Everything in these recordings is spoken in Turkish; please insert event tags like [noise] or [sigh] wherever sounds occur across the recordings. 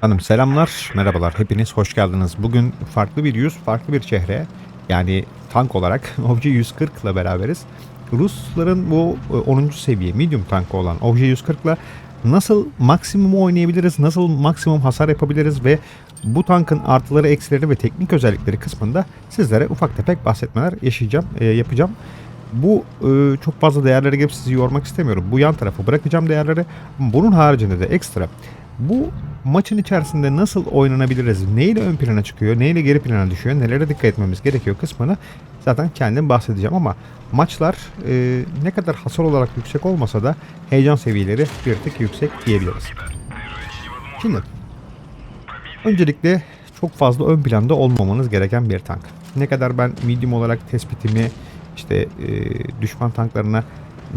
Hanım selamlar, merhabalar. Hepiniz hoş geldiniz. Bugün farklı bir yüz, farklı bir çehre. Yani tank olarak [laughs] Obje 140 ile beraberiz. Rusların bu e, 10. seviye medium tankı olan Obje 140 ile nasıl maksimum oynayabiliriz, nasıl maksimum hasar yapabiliriz ve bu tankın artıları, eksileri ve teknik özellikleri kısmında sizlere ufak tefek bahsetmeler yaşayacağım, e, yapacağım. Bu e, çok fazla değerlere gelip sizi yormak istemiyorum. Bu yan tarafa bırakacağım değerleri. Bunun haricinde de ekstra bu maçın içerisinde nasıl oynanabiliriz, neyle ön plana çıkıyor, neyle geri plana düşüyor, nelere dikkat etmemiz gerekiyor kısmını zaten kendim bahsedeceğim ama maçlar e, ne kadar hasar olarak yüksek olmasa da heyecan seviyeleri bir tık yüksek diyebiliriz. Şimdi öncelikle çok fazla ön planda olmamanız gereken bir tank. Ne kadar ben medium olarak tespitimi işte e, düşman tanklarına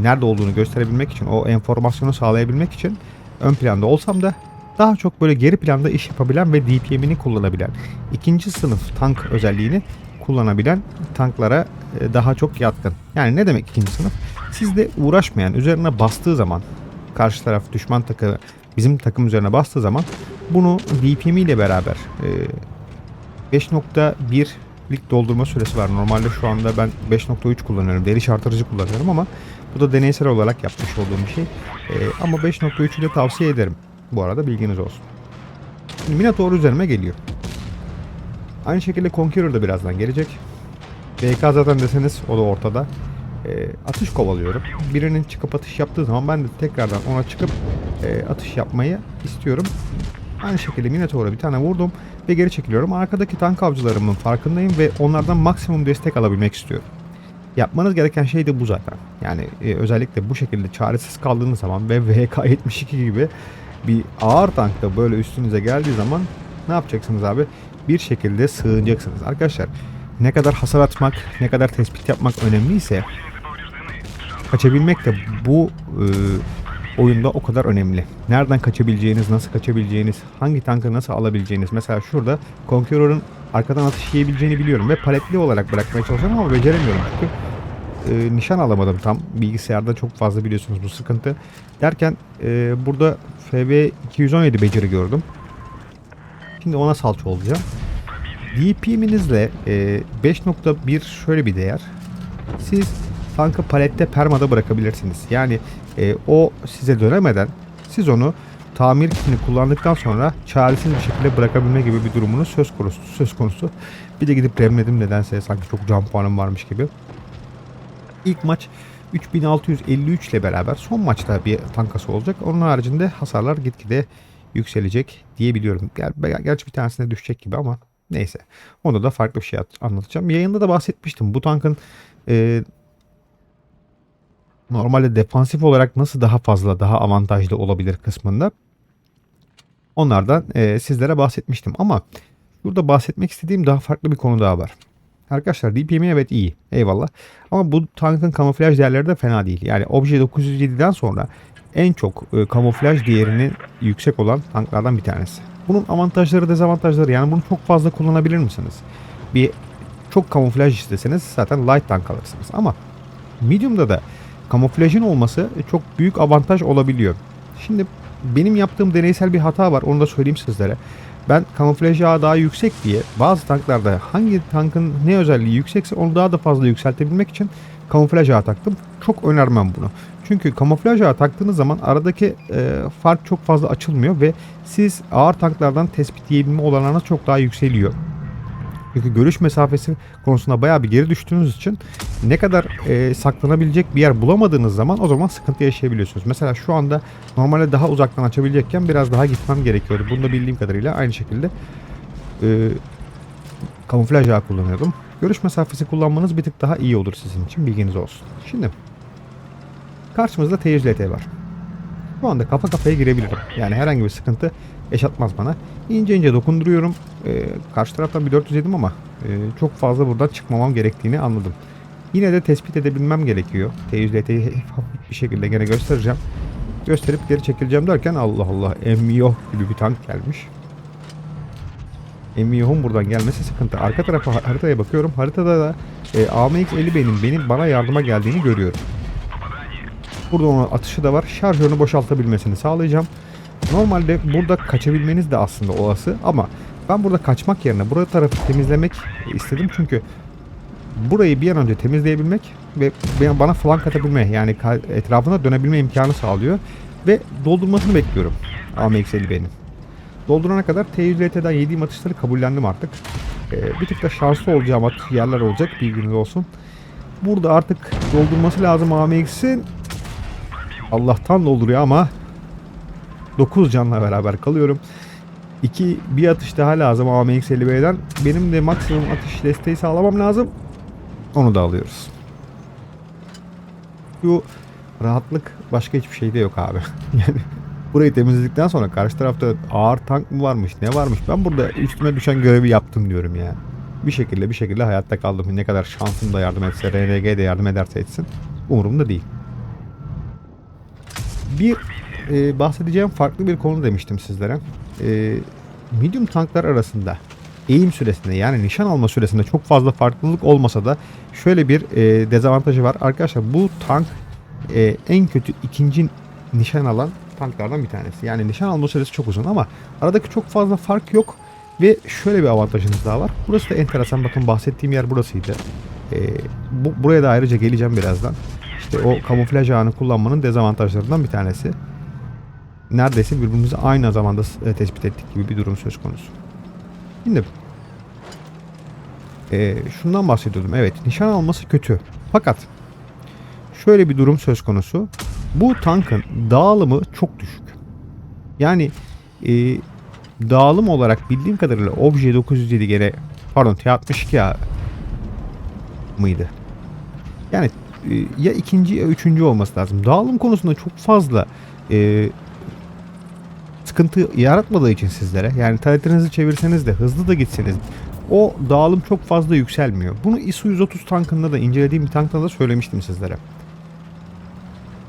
nerede olduğunu gösterebilmek için, o enformasyonu sağlayabilmek için ön planda olsam da daha çok böyle geri planda iş yapabilen ve DPM'ini kullanabilen, ikinci sınıf tank özelliğini kullanabilen tanklara e, daha çok yatkın. Yani ne demek ikinci sınıf? Sizde uğraşmayan, üzerine bastığı zaman karşı taraf düşman takımı bizim takım üzerine bastığı zaman bunu DPM ile beraber e, 5.1'lik doldurma süresi var. Normalde şu anda ben 5.3 kullanıyorum. Deri artırıcı kullanıyorum ama bu da deneysel olarak yapmış olduğum bir şey. E, ama 5.3'ü de tavsiye ederim. Bu arada bilginiz olsun. Şimdi Minotaur üzerime geliyor. Aynı şekilde Conqueror da birazdan gelecek. BK zaten deseniz o da ortada. E, atış kovalıyorum. Birinin çıkıp atış yaptığı zaman ben de tekrardan ona çıkıp e, atış yapmayı istiyorum. Aynı şekilde Minotaur'a bir tane vurdum ve geri çekiliyorum. Arkadaki tank avcılarımın farkındayım ve onlardan maksimum destek alabilmek istiyorum. Yapmanız gereken şey de bu zaten. Yani e, özellikle bu şekilde çaresiz kaldığınız zaman ve VK72 gibi bir ağır tankta böyle üstünüze geldiği zaman ne yapacaksınız abi? Bir şekilde sığınacaksınız. Arkadaşlar ne kadar hasar atmak, ne kadar tespit yapmak önemliyse kaçabilmek de bu e, oyunda o kadar önemli. Nereden kaçabileceğiniz, nasıl kaçabileceğiniz, hangi tankı nasıl alabileceğiniz. Mesela şurada Conqueror'ın arkadan atış yiyebileceğini biliyorum ve paletli olarak bırakmaya çalışıyorum ama beceremiyorum çünkü e, nişan alamadım tam. Bilgisayarda çok fazla biliyorsunuz bu sıkıntı. Derken e, burada FB 217 beceri gördüm. Şimdi ona salça olacağım. DPM'inizle e, 5.1 şöyle bir değer. Siz tankı palette permada bırakabilirsiniz. Yani e, o size dönemeden siz onu tamir kitini kullandıktan sonra çaresiz bir şekilde bırakabilme gibi bir durumunuz söz konusu. Söz konusu. Bir de gidip remledim nedense sanki çok can puanım varmış gibi. İlk maç 3653 ile beraber son maçta bir tankası olacak. Onun haricinde hasarlar gitgide yükselecek diyebiliyorum. Ger- Gerçi bir tanesine düşecek gibi ama neyse. Onda da farklı bir şey at- anlatacağım. Yayında da bahsetmiştim. Bu tankın e, normalde defansif olarak nasıl daha fazla, daha avantajlı olabilir kısmında. Onlardan e, sizlere bahsetmiştim. Ama burada bahsetmek istediğim daha farklı bir konu daha var. Arkadaşlar DPM'i evet iyi. Eyvallah. Ama bu tankın kamuflaj değerleri de fena değil. Yani Obje 907'den sonra en çok e, kamuflaj değerinin yüksek olan tanklardan bir tanesi. Bunun avantajları dezavantajları yani bunu çok fazla kullanabilir misiniz? Bir çok kamuflaj isteseniz zaten light tank alırsınız. Ama medium'da da kamuflajın olması çok büyük avantaj olabiliyor. Şimdi benim yaptığım deneysel bir hata var. Onu da söyleyeyim sizlere. Ben kamuflaj yağı daha yüksek diye bazı tanklarda hangi tankın ne özelliği yüksekse onu daha da fazla yükseltebilmek için kamuflaj yağı taktım. Çok önermem bunu. Çünkü kamuflaj yağı taktığınız zaman aradaki e, fark çok fazla açılmıyor ve siz ağır tanklardan tespit yiyebilme olanağınız çok daha yükseliyor. Çünkü görüş mesafesi konusunda bayağı bir geri düştüğünüz için ne kadar e, saklanabilecek bir yer bulamadığınız zaman o zaman sıkıntı yaşayabiliyorsunuz. Mesela şu anda normalde daha uzaktan açabilecekken biraz daha gitmem gerekiyordu. Bunu da bildiğim kadarıyla aynı şekilde e, kamuflaj yağı kullanıyordum. Görüş mesafesi kullanmanız bir tık daha iyi olur sizin için bilginiz olsun. Şimdi karşımızda T100LT var. Bu anda kafa kafaya girebilirim. Yani herhangi bir sıkıntı yaşatmaz bana. İnce ince dokunduruyorum. Ee, karşı taraftan bir 400 yedim ama e, çok fazla buradan çıkmamam gerektiğini anladım. Yine de tespit edebilmem gerekiyor. T100LT'yi hafif bir şekilde gene göstereceğim. Gösterip geri çekileceğim derken Allah Allah Emmiyo gibi bir tank gelmiş. Emmiyo'nun buradan gelmesi sıkıntı. Arka tarafa haritaya bakıyorum. Haritada da e, AMX-50B'nin benim bana yardıma geldiğini görüyorum. Burada onun atışı da var. Şarjörünü boşaltabilmesini sağlayacağım. Normalde burada kaçabilmeniz de aslında olası ama ben burada kaçmak yerine buraya tarafı temizlemek istedim çünkü burayı bir an önce temizleyebilmek ve bana flank atabilme yani etrafına dönebilme imkanı sağlıyor ve doldurmasını bekliyorum AMX 50B'nin. Doldurana kadar T100LT'den yediğim atışları kabullendim artık. Ee, bir tık da şanslı olacağım atış yerler olacak bilginiz olsun. Burada artık doldurması lazım AMX'in. Allah'tan dolduruyor ama 9 canla beraber kalıyorum. 2 bir atış daha lazım AMX 50B'den. Benim de maksimum atış desteği sağlamam lazım. Onu da alıyoruz. Şu rahatlık başka hiçbir şeyde yok abi. [laughs] yani burayı temizledikten sonra karşı tarafta ağır tank mı varmış ne varmış ben burada üstüme düşen görevi yaptım diyorum ya. Bir şekilde bir şekilde hayatta kaldım. Ne kadar şansım da yardım etse, RNG de yardım ederse etsin. Umurumda değil. Bir e, bahsedeceğim farklı bir konu demiştim sizlere. E, medium tanklar arasında eğim süresinde yani nişan alma süresinde çok fazla farklılık olmasa da şöyle bir e, dezavantajı var. Arkadaşlar bu tank e, en kötü ikinci nişan alan tanklardan bir tanesi. Yani nişan alma süresi çok uzun ama aradaki çok fazla fark yok ve şöyle bir avantajınız daha var. Burası da enteresan. Bakın bahsettiğim yer burasıydı. E, bu, buraya da ayrıca geleceğim birazdan. İşte o kamuflaj ağını kullanmanın dezavantajlarından bir tanesi. Neredeyse birbirimizi aynı zamanda e, tespit ettik gibi bir durum söz konusu. Şimdi e, şundan bahsediyordum. Evet nişan alması kötü. Fakat şöyle bir durum söz konusu. Bu tankın dağılımı çok düşük. Yani e, dağılım olarak bildiğim kadarıyla Obje 907 gene pardon T62 mıydı? Yani e, ya ikinci ya üçüncü olması lazım. Dağılım konusunda çok fazla e, sıkıntı yaratmadığı için sizlere yani taletinizi çevirseniz de hızlı da gitseniz o dağılım çok fazla yükselmiyor. Bunu ISU 130 tankında da incelediğim bir tankta da söylemiştim sizlere.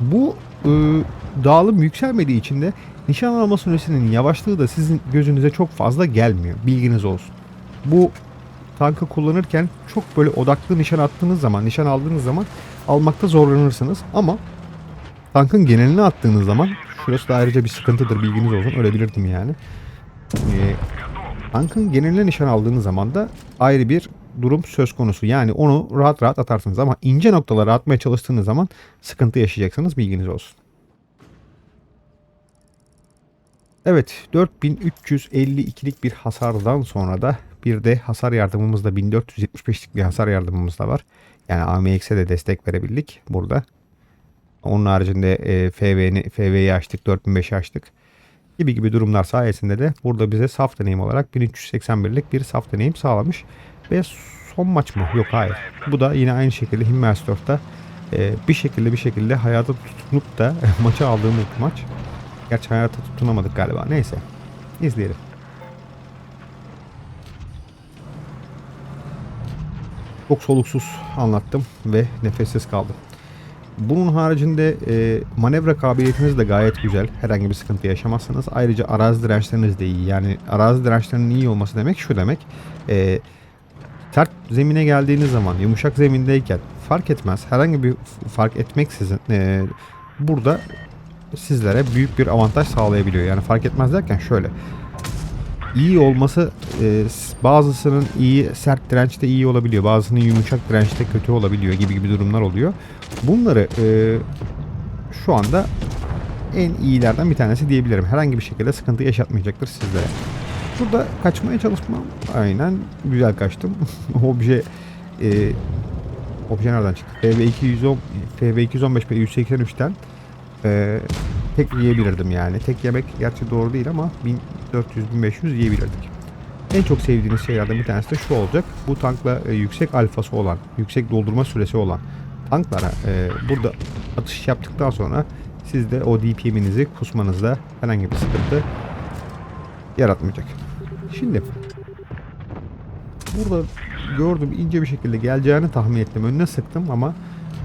Bu e, dağılım yükselmediği için de nişan alma süresinin yavaşlığı da sizin gözünüze çok fazla gelmiyor. Bilginiz olsun. Bu tankı kullanırken çok böyle odaklı nişan attığınız zaman, nişan aldığınız zaman almakta zorlanırsınız. Ama tankın geneline attığınız zaman şurası da ayrıca bir sıkıntıdır bilginiz olsun. Ölebilirdim yani. Ee, tankın geneline nişan aldığınız zaman da ayrı bir durum söz konusu. Yani onu rahat rahat atarsınız ama ince noktalara atmaya çalıştığınız zaman sıkıntı yaşayacaksınız bilginiz olsun. Evet 4352'lik bir hasardan sonra da bir de hasar yardımımız da 1475'lik bir hasar yardımımız da var. Yani AMX'e de destek verebildik burada. Onun haricinde e, FV'ni, FV'yi açtık 4005'i açtık. Gibi gibi durumlar sayesinde de burada bize saf deneyim olarak 1381'lik bir saf deneyim sağlamış. Ve son maç mı? Yok hayır. Bu da yine aynı şekilde Himmelstoft'ta e, bir şekilde bir şekilde hayata tutunup da [laughs] maçı aldığımız maç. Gerçi hayata tutunamadık galiba. Neyse. İzleyelim. Çok soluksuz anlattım ve nefessiz kaldım. Bunun haricinde e, manevra kabiliyetiniz de gayet güzel. Herhangi bir sıkıntı yaşamazsınız. Ayrıca arazi dirençleriniz de iyi. Yani arazi dirençlerinin iyi olması demek şu demek. E, sert zemine geldiğiniz zaman yumuşak zemindeyken fark etmez. Herhangi bir fark etmeksizin e, burada sizlere büyük bir avantaj sağlayabiliyor. Yani fark etmez derken şöyle. İyi olması e, bazısının iyi sert dirençte iyi olabiliyor. Bazısının yumuşak dirençte kötü olabiliyor gibi gibi durumlar oluyor. Bunları e, şu anda en iyilerden bir tanesi diyebilirim. Herhangi bir şekilde sıkıntı yaşatmayacaktır sizlere. Burada kaçmaya çalışmam. Aynen güzel kaçtım. [laughs] Obje e, obje nereden çıktı? FB210 FB215 ve 183'ten e, tek yiyebilirdim yani. Tek yemek gerçi doğru değil ama 1400-1500 yiyebilirdik. En çok sevdiğiniz şeylerden bir tanesi de şu olacak. Bu tankla e, yüksek alfası olan, yüksek doldurma süresi olan tanklara e, burada atış yaptıktan sonra siz de o DPM'inizi kusmanızda herhangi bir sıkıntı yaratmayacak. Şimdi burada gördüm ince bir şekilde geleceğini tahmin ettim. Önüne sıktım ama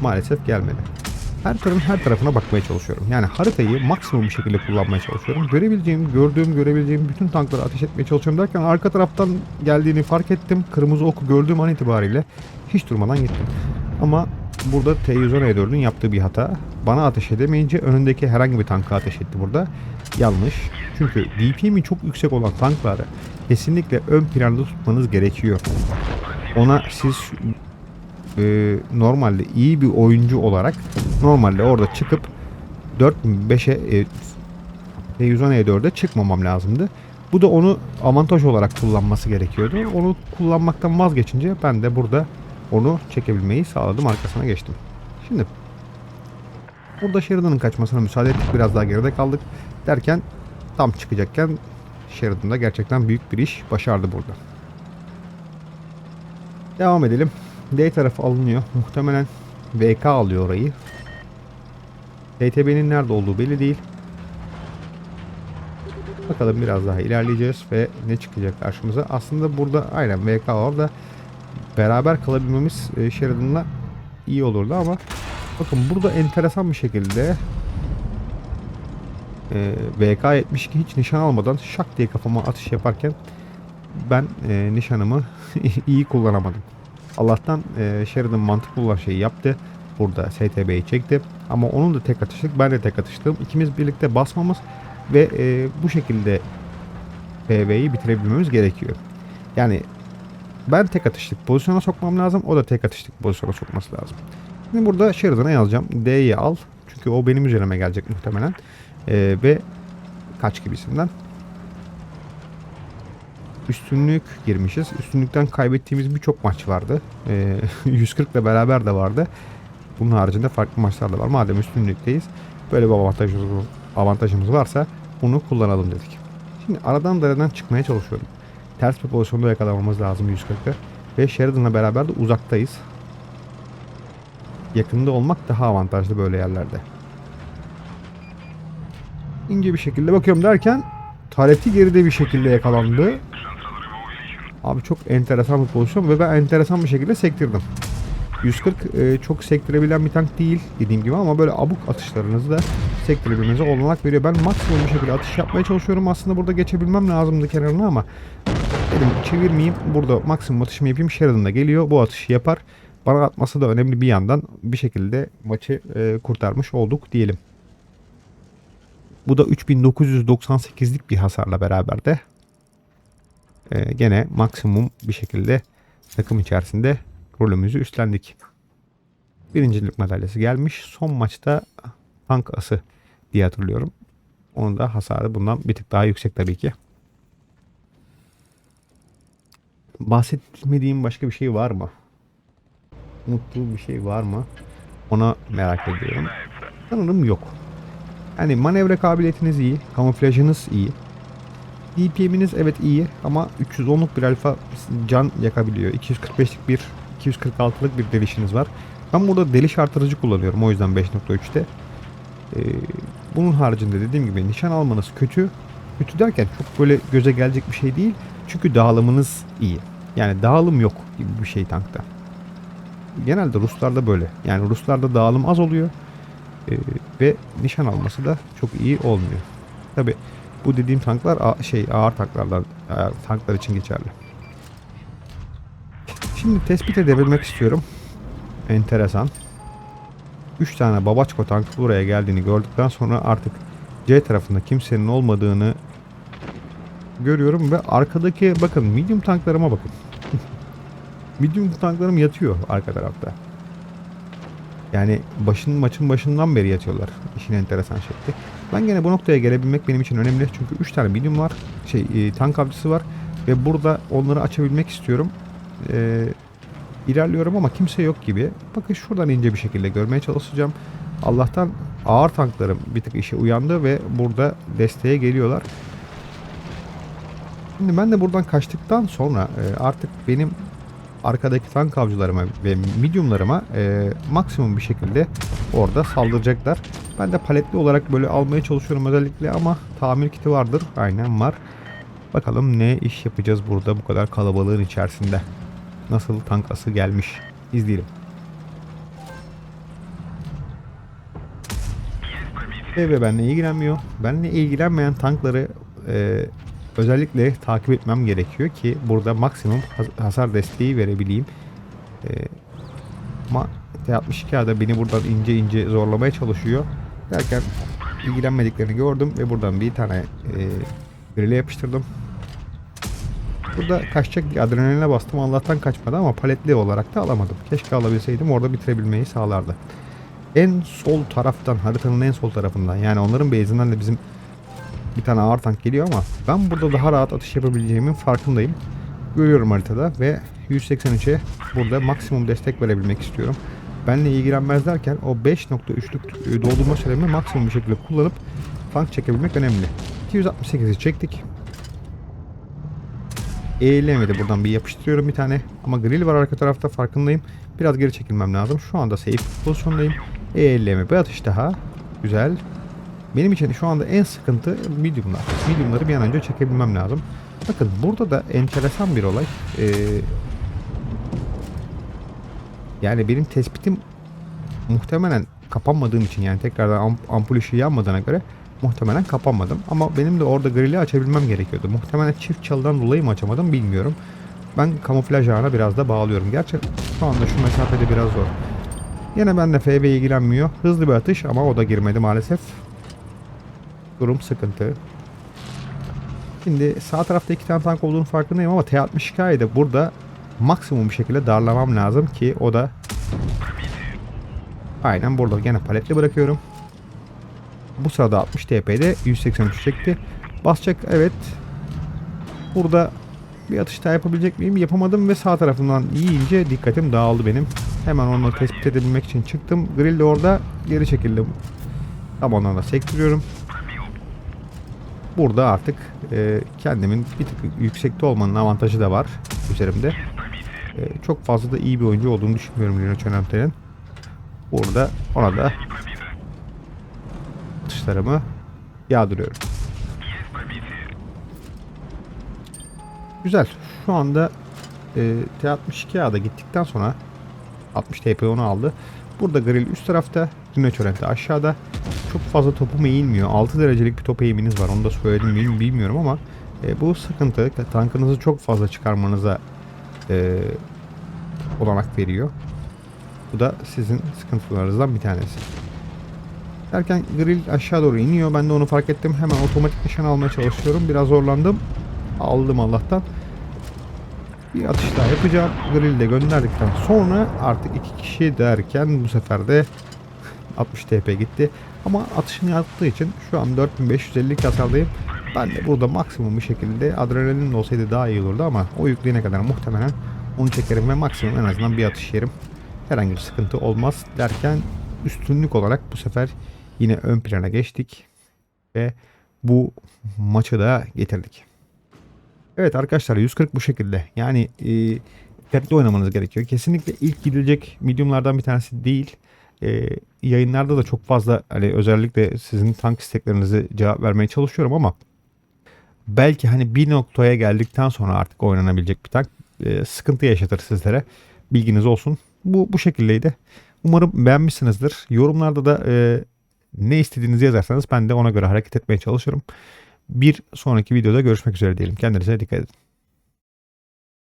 maalesef gelmedi. Her tarafın her tarafına bakmaya çalışıyorum. Yani haritayı maksimum bir şekilde kullanmaya çalışıyorum. Görebileceğim, gördüğüm, görebileceğim bütün tankları ateş etmeye çalışıyorum derken arka taraftan geldiğini fark ettim. Kırmızı oku gördüğüm an itibariyle hiç durmadan gittim. Ama burada T110E4'ün yaptığı bir hata. Bana ateş edemeyince önündeki herhangi bir tanka ateş etti burada. Yanlış. Çünkü DPM'i çok yüksek olan tankları kesinlikle ön planda tutmanız gerekiyor. Ona siz e, normalde iyi bir oyuncu olarak normalde orada çıkıp 4005'e e, T110E4'e çıkmamam lazımdı. Bu da onu avantaj olarak kullanması gerekiyordu. Onu kullanmaktan vazgeçince ben de burada onu çekebilmeyi sağladım. Arkasına geçtim. Şimdi burada Sheridan'ın kaçmasına müsaade ettik. Biraz daha geride kaldık. Derken tam çıkacakken Sheridan da gerçekten büyük bir iş başardı burada. Devam edelim. D tarafı alınıyor. Muhtemelen VK alıyor orayı. TTB'nin nerede olduğu belli değil. Bakalım biraz daha ilerleyeceğiz ve ne çıkacak karşımıza. Aslında burada aynen VK var da beraber kalabilmemiz e, Sheridan'la iyi olurdu ama bakın burada enteresan bir şekilde e, VK-72 hiç nişan almadan şak diye kafama atış yaparken ben e, nişanımı [laughs] iyi kullanamadım. Allah'tan e, Sheridan mantıklı olan şeyi yaptı. Burada STB'yi çekti. Ama onun da tek atışlık ben de tek atıştım. İkimiz birlikte basmamız ve e, bu şekilde PV'yi bitirebilmemiz gerekiyor. Yani ben tek atışlık pozisyona sokmam lazım. O da tek atışlık pozisyona sokması lazım. Şimdi burada Sheridan'a yazacağım. D'yi al. Çünkü o benim üzerime gelecek muhtemelen. E, ve kaç gibisinden. Üstünlük girmişiz. Üstünlükten kaybettiğimiz birçok maç vardı. E, 140 ile beraber de vardı. Bunun haricinde farklı maçlar da var. Madem üstünlükteyiz böyle bir avantajımız, avantajımız varsa bunu kullanalım dedik. Şimdi aradan daradan çıkmaya çalışıyorum. Ters bir pozisyonda yakalamamız lazım 140'ı. Ve Sheridan'la beraber de uzaktayız. Yakında olmak daha avantajlı böyle yerlerde. İnce bir şekilde bakıyorum derken Tareti geride bir şekilde yakalandı. Abi çok enteresan bir pozisyon ve ben enteresan bir şekilde sektirdim. 140 e, çok sektirebilen bir tank değil dediğim gibi ama böyle abuk atışlarınızı da sektirebilmenize olanak veriyor. Ben maksimum bir şekilde atış yapmaya çalışıyorum. Aslında burada geçebilmem lazımdı kenarına ama dedim çevirmeyeyim. Burada maksimum atışımı yapayım. Sheridan da geliyor. Bu atışı yapar. Bana atması da önemli bir yandan bir şekilde maçı e, kurtarmış olduk diyelim. Bu da 3998'lik bir hasarla beraber de e, gene maksimum bir şekilde takım içerisinde rolümüzü üstlendik. Birincilik madalyası gelmiş. Son maçta tank ası diye hatırlıyorum. Onun da hasarı bundan bir tık daha yüksek tabii ki. Bahsetmediğim başka bir şey var mı? Unuttuğum bir şey var mı? Ona merak ediyorum. Sanırım yok. Yani manevra kabiliyetiniz iyi, kamuflajınız iyi. DPM'iniz evet iyi ama 310'luk bir alfa can yakabiliyor. 245'lik bir 246'lık bir delişiniz var. Ben burada deliş artırıcı kullanıyorum o yüzden 5.3'te. Ee, bunun haricinde dediğim gibi nişan almanız kötü. Kötü derken çok böyle göze gelecek bir şey değil. Çünkü dağılımınız iyi. Yani dağılım yok gibi bir şey tankta. Genelde Ruslarda böyle. Yani Ruslarda dağılım az oluyor. Ee, ve nişan alması da çok iyi olmuyor. Tabi bu dediğim tanklar şey ağır tanklardan ağır tanklar için geçerli. Şimdi tespit edebilmek istiyorum. Enteresan. 3 tane Babaçko tankı buraya geldiğini gördükten sonra artık C tarafında kimsenin olmadığını görüyorum ve arkadaki bakın medium tanklarıma bakın. [laughs] medium tanklarım yatıyor arka tarafta. Yani başın maçın başından beri yatıyorlar. İşin enteresan şekli. Ben gene bu noktaya gelebilmek benim için önemli. Çünkü 3 tane medium var. Şey e, tank avcısı var. Ve burada onları açabilmek istiyorum. E, ilerliyorum ama kimse yok gibi. Bakın şuradan ince bir şekilde görmeye çalışacağım. Allah'tan ağır tanklarım bir tık işe uyandı ve burada desteğe geliyorlar. Şimdi ben de buradan kaçtıktan sonra e, artık benim arkadaki tank avcılarıma ve mediumlarıma e, maksimum bir şekilde orada saldıracaklar. Ben de paletli olarak böyle almaya çalışıyorum özellikle ama tamir kiti vardır. Aynen var. Bakalım ne iş yapacağız burada bu kadar kalabalığın içerisinde. Nasıl tank ası gelmiş. İzleyelim. Ve benimle ilgilenmiyor. Benimle ilgilenmeyen tankları e, özellikle takip etmem gerekiyor ki burada maksimum has- hasar desteği verebileyim. E, ama T62 da beni buradan ince ince zorlamaya çalışıyor. Derken ilgilenmediklerini gördüm ve buradan bir tane e, yapıştırdım. Burada kaçacak bir adrenaline bastım. Allah'tan kaçmadı ama paletli olarak da alamadım. Keşke alabilseydim orada bitirebilmeyi sağlardı. En sol taraftan, haritanın en sol tarafından yani onların base'inden de bizim bir tane ağır tank geliyor ama ben burada daha rahat atış yapabileceğimin farkındayım. Görüyorum haritada ve 183'e burada maksimum destek verebilmek istiyorum. Benle ilgilenmez derken o 5.3'lük doldurma süremi maksimum bir şekilde kullanıp tank çekebilmek önemli. 268'i çektik. Eğilemedi buradan bir yapıştırıyorum bir tane. Ama grill var arka tarafta farkındayım. Biraz geri çekilmem lazım. Şu anda safe pozisyondayım. Eğileme bir atış daha. Güzel. Benim için şu anda en sıkıntı mediumlar. Mediumları bir an önce çekebilmem lazım. Bakın burada da enteresan bir olay. Ee, yani benim tespitim muhtemelen kapanmadığım için yani tekrardan amp- ampul ışığı yanmadığına göre muhtemelen kapanmadım. Ama benim de orada grili açabilmem gerekiyordu. Muhtemelen çift çalıdan dolayı mı açamadım bilmiyorum. Ben kamuflaj ağına biraz da bağlıyorum. Gerçi şu anda şu mesafede biraz zor. Yine ben de FB ilgilenmiyor. Hızlı bir atış ama o da girmedi maalesef. Durum sıkıntı. Şimdi sağ tarafta iki tane tank olduğunu farkındayım ama T-62'yi de burada maksimum bir şekilde darlamam lazım ki o da aynen burada gene paletli bırakıyorum. Bu sırada 60 TP'de 183 çekti. Basacak evet. Burada bir atış daha yapabilecek miyim? Yapamadım ve sağ tarafından yiyince dikkatim dağıldı benim. Hemen onu tespit edebilmek için çıktım. Grill de orada geri çekildim. Tam ondan da sektiriyorum. Burada artık e, kendimin bir tık yüksekte olmanın avantajı da var üzerimde. E, çok fazla da iyi bir oyuncu olduğunu düşünmüyorum Lino Çönente'nin. Burada ona da atışlarımı yağdırıyorum. Güzel. Şu anda e, T62'ya da gittikten sonra 60 TP onu aldı. Burada grill üst tarafta, Rino Çörente aşağıda. Çok fazla topum eğilmiyor. 6 derecelik bir top eğiminiz var. Onu da söyledim mi bilmiyorum ama e, bu sıkıntı tankınızı çok fazla çıkarmanıza e, olanak veriyor. Bu da sizin sıkıntılarınızdan bir tanesi. Derken grill aşağı doğru iniyor. Ben de onu fark ettim. Hemen otomatik nişan almaya çalışıyorum. Biraz zorlandım. Aldım Allah'tan. Bir atış daha yapacağım. Grill de gönderdikten sonra artık iki kişi derken bu sefer de 60 TP gitti. Ama atışını yaptığı için şu an 4550 hasardayım. Ben de burada maksimum bir şekilde adrenalin olsaydı daha iyi olurdu ama o yükleyene kadar muhtemelen onu çekerim ve maksimum en azından bir atış yerim. Herhangi bir sıkıntı olmaz derken üstünlük olarak bu sefer yine ön plana geçtik ve bu maçı da getirdik. Evet arkadaşlar 140 bu şekilde. Yani e, dikkatli oynamanız gerekiyor. Kesinlikle ilk gidilecek mediumlardan bir tanesi değil. E, yayınlarda da çok fazla hani özellikle sizin tank isteklerinize cevap vermeye çalışıyorum ama belki hani bir noktaya geldikten sonra artık oynanabilecek bir tank e, sıkıntı yaşatır sizlere. Bilginiz olsun. Bu bu şekildeydi. Umarım beğenmişsinizdir. Yorumlarda da e, ne istediğinizi yazarsanız ben de ona göre hareket etmeye çalışırım. Bir sonraki videoda görüşmek üzere diyelim. Kendinize dikkat edin.